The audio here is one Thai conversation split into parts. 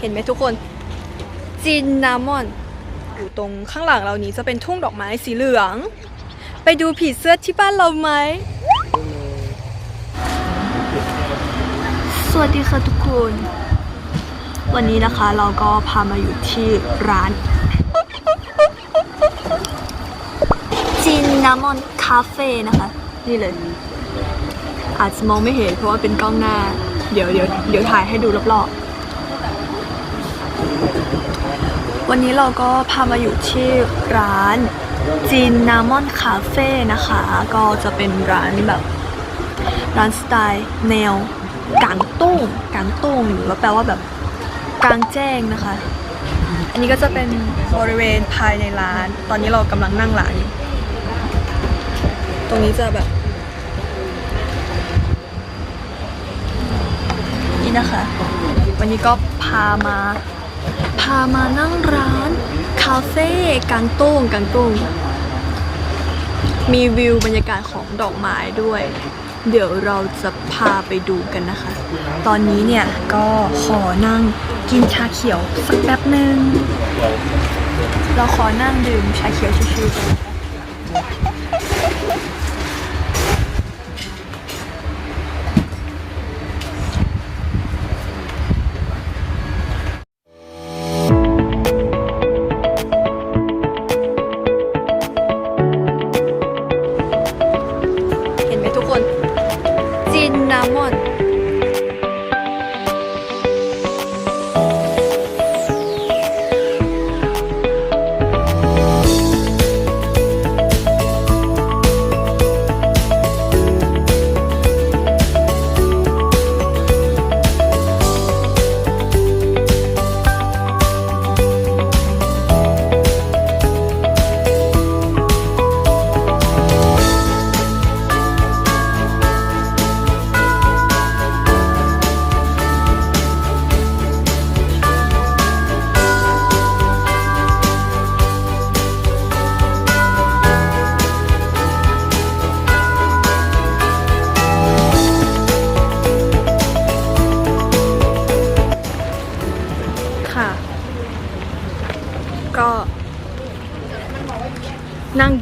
เห็นไหมทุกคนจินนามอนอยู่ตรงข้างหลังเรานี้จะเป็นทุ่งดอกไม้สีเหลือง ไปดูผีเสื้อที่บ้านเราไหม สวัสดีค่ะทุกคน วันนี้นะคะเราก็พามาอยู่ที่ร้านจินนามอนคาเฟ่นะคะ นี่เลย อาจจะมองไม่เห็นเพราะว่าเป็นกล้องหน้า เดี๋ยวเดี๋ยวเดี๋ยวถ่ายให้ดูรอบๆ วันนี้เราก็พามาอยู่ที่ร้านจินนามอนคาเฟ่นะคะ ก็จะเป็นร้านแบบ ร้านสไตล์แนวกางตุ้งกางตุ้งหรือว่าแปลว่าแบบกลางแจ้งนะคะ อันนี้ก็จะเป็นบริเวณภายในร้าน ตอนนี้เรากำลังนั่งร้านอยู่ตรงนี้จะแบบ นี่นะคะ วันนี้ก็พามา พามานั่งร้าน คาเฟ่กางตุ้งกางตุ้งมีวิวบรรยากาศของดอกไม้ด้วย เดี๋ยวเราจะพาไปดูกันนะคะ ตอนนี้เนี่ยก็ขอนั่งกินชาเขียวสักแป๊บหนึ่งเราขอนั่งดื่มชาเขียวชิวๆกัน จิ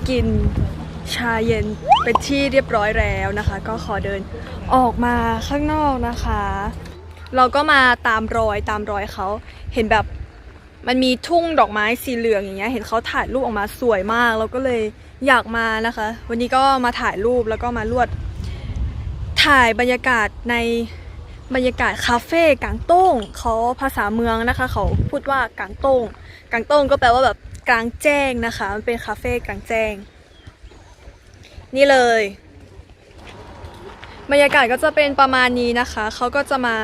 กินชาเย็นเป็นที่เรียบร้อยแล้วนะคะ ก็ขอเดินออกมาข้างนอกนะคะ เราก็มาตามรอยตามรอยเขาเห็นแบบมันมีทุ่งดอกไม้สีเหลืองอย่างเงี้ยเห็นเขาถ่ายรูปออกมาสวยมาก เราก็เลยอยากมานะคะ วันนี้ก็มาถ่ายรูปแล้วก็มาลวด ถ่ายบรรยากาศในบรรยากาศคาเฟ่กางโต้งเขาภาษาเมืองนะคะ เขาพูดว่ากางโต้งกางโต้งก็แปลว่าแบบ กลางแจ้งนะคะ มันเป็นคาเฟ่กลางแจ้ง นี่เลย บรรยากาศก็จะเป็นประมาณนี้นะคะ เขาก็จะมา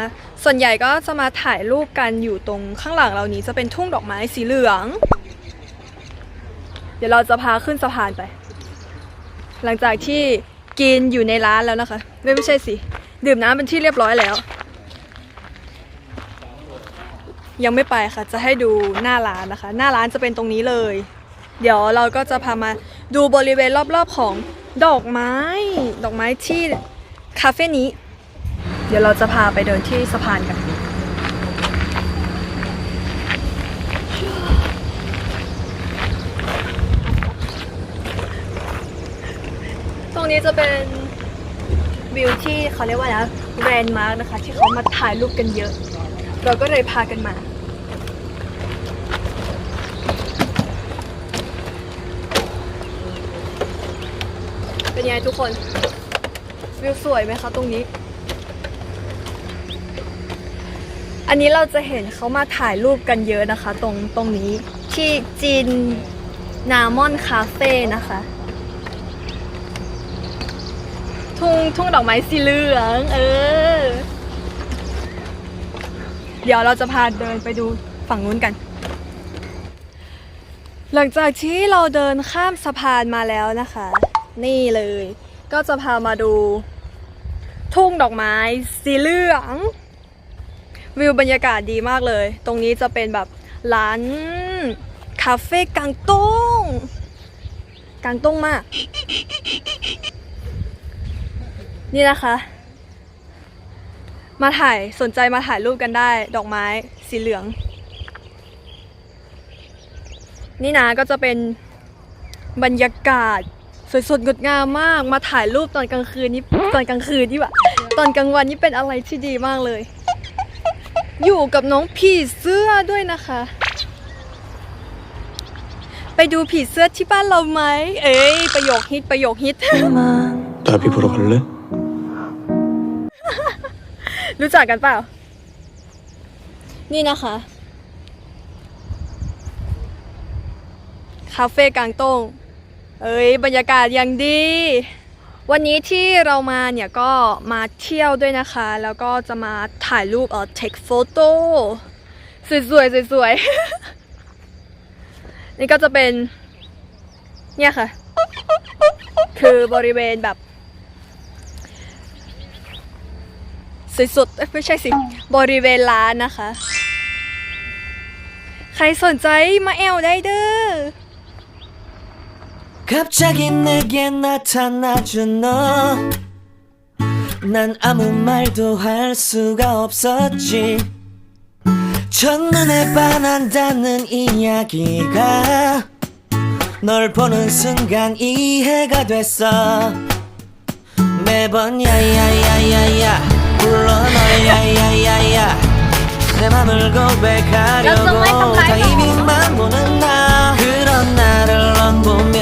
ส่วนใหญ่ก็จะมาถ่ายรูปกันอยู่ตรงข้างหลังเรานี้จะเป็นทุ่งดอกไม้สีเหลือง เดี๋ยวเราจะพาขึ้นสะพานไป หลังจากที่กินอยู่ในร้านแล้วนะคะ ไม่ไม่ใช่สิ ดื่มน้ำเป็นที่เรียบร้อยแล้ว ยังไม่ไปค่ะจะให้ดูหน้าร้านนะคะ หน้าร้านจะเป็นตรงนี้เลย เดี๋ยวเราก็จะพามาดูบริเวณรอบๆของดอกไม้ ดอกไม้ที่คาเฟ่นี้ เดี๋ยวเราจะพาไปเดินที่สะพานกันตรงนี้จะเป็นวิวที่เขาเรียกว่าอะไรแรนด์มาร์กนะคะ ที่เขามาถ่ายรูปกันเยอะ เราก็เลยพากันมา เป็นยังไงทุกคน วิวสวยไหมคะตรงนี้ อันนี้เราจะเห็นเขามาถ่ายรูปกันเยอะนะคะ ตรงตรงนี้ที่จินนามอนคาเฟ่นะคะ ทุ่งทุ่งดอกไม้สีเหลือง เออ เดี๋ยวเราจะพาเดินไปดูฝั่งนู้นกัน หลังจากที่เราเดินข้ามสะพานมาแล้วนะคะ นี่เลย ก็จะพามาดู ทุ่งดอกไม้สีเหลือง วิวบรรยากาศดีมากเลย ตรงนี้จะเป็นแบบร้านคาเฟ่กางตุ้งกางตุ้งมาก นี่นะคะ มาถ่ายสนใจมาถ่ายรูปกันได้ ดอกไม้สีเหลือง นี่นะก็จะเป็นบรรยากาศ สวยสดงดงามมาก มาถ่ายรูปตอนกลางคืนนี่ตอนกลางคืนนี่แบบตอนกลางวันนี่เป็นอะไรที่ดีมากเลย อยู่กับน้องผีเสื้อด้วยนะคะ ไปดูผีเสื้อที่บ้านเราไหม เอ้ยประโยคฮิตประโยคฮิต 나비 보러 갈래? รู้จักกันเปล่า นี่นะคะ คาเฟ่กลางตง เอ้ยบรรยากาศย่างดี วันนี้ที่เรามาเนี่ยก็มาเที่ยวด้วยนะคะ แล้วก็จะมาถ่ายรูปเออ take photo สวยๆสวยๆ นี่ก็จะเป็น เนี่ยค่ะ คือบริเวณแบบสวยสุดไม่ใช่สิ บริเวณร้านนะคะ ใครสนใจมาแอลได้เด้อ 갑자기 내게 나타나준 너. 난 아무 말도 할 수가 없었지. 첫눈에 반한다는 이야기가 널 보는 순간 이해가 됐어. 매번 야야야야야 불러 널 야야야야 내 맘을 고백하려고 타이밍만 보는 나 그런 나를 넌 보며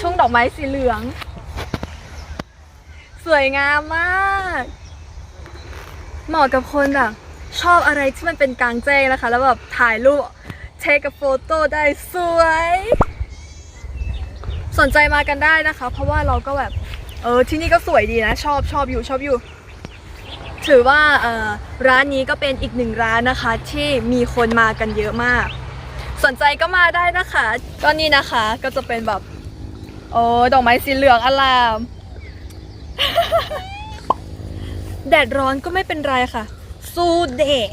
ทุ่งดอกไม้สีเหลือง สวยงามมาก เหมาะกับคนแบบชอบอะไรที่มันเป็นกลางแจ้งนะคะ แล้วแบบถ่ายรูปเทคกับโฟโต้ได้สวย สนใจมากันได้นะคะ เพราะว่าเราก็แบบเออที่นี่ก็สวยดีนะ ชอบชอบอยู่ชอบอยู่ ถือว่าเออร้านนี้ก็เป็นอีกหนึ่งร้านนะคะ ที่มีคนมากันเยอะมาก สนใจก็มาได้นะคะ ก็นี่นะคะก็จะเป็นแบบ โอ้ดอกไม้สีเหลืองอลาม แดดร้อนก็ไม่เป็นไรค่ะ สู้แดด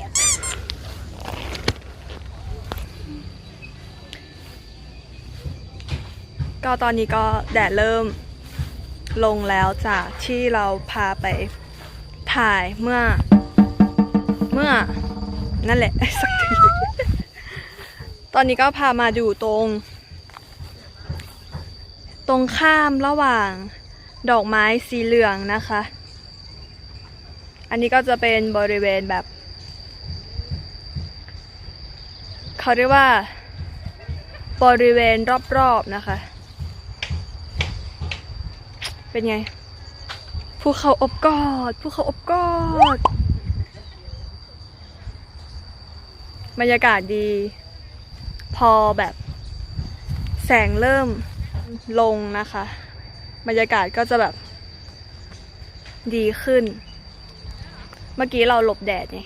ก็ตอนนี้ก็แดดเริ่มลงแล้วจากที่เราพาไปถ่ายเมื่อ เมื่อ นั่นแหละสักที ตอนนี้ก็พามาดูตรง ตรงข้ามระหว่างดอกไม้สีเหลืองนะคะ อันนี้ก็จะเป็นบริเวณแบบ เขาเรียกว่า บริเวณรอบๆนะคะ เป็นไงภูเขาอบกอดภูเขาอบกอดบรรยากาศดี พอแบบ แสงเริ่ม ลงนะคะ บรรยากาศก็จะแบบดีขึ้น เมื่อกี้เราหลบแดดไง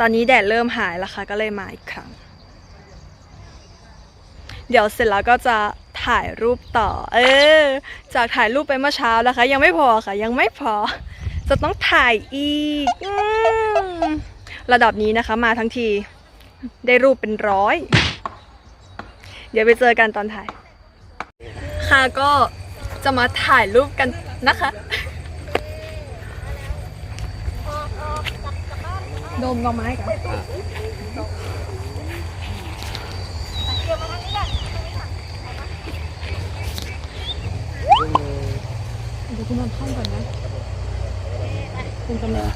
ตอนนี้แดดเริ่มหายแล้วค่ะ ก็เลยมาอีกครั้ง เดี๋ยวเสร็จแล้วก็จะถ่ายรูปต่อ เออ จากถ่ายรูปไปเมื่อเช้านะคะ ยังไม่พอค่ะ ยังไม่พอ จะต้องถ่ายอีกอระดับนี้นะคะ มาทั้งที ได้รูปเป็นร้อย เดี๋ยวไปเจอกันตอนถ่าย ค่ะก็จะมาถ่ายรูปกันนะคะโดมดอกไม้กันเดี๋ยวคุณมาเข้าก่อนนะคุณกำลัง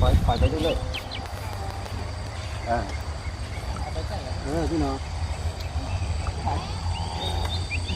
ปล่อยปล่อยไปเรื่อยๆอ่าเออพี่น้อง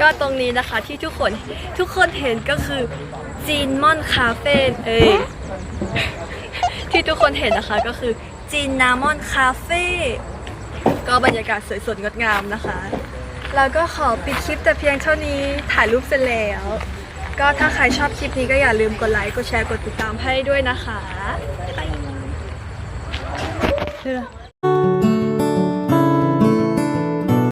ก็ตรงนี้นะคะที่ทุกคนทุกคนเห็นก็คือจีนมอนคาเฟ่เอ้ยที่ทุกคนเห็นนะคะก็คือจีนนามอนคาเฟ่ก็บรรยากาศสวยสดงดงามนะคะแล้วก็ขอปิดคลิปแต่เพียงเท่านี้ถ่ายรูปเสร็จแล้ว ก็ถ้าใครชอบคลิปนี้ก็อย่าลืมกดไลค์กดแชร์กดติดตามให้ด้วยนะคะบ๊ายบาย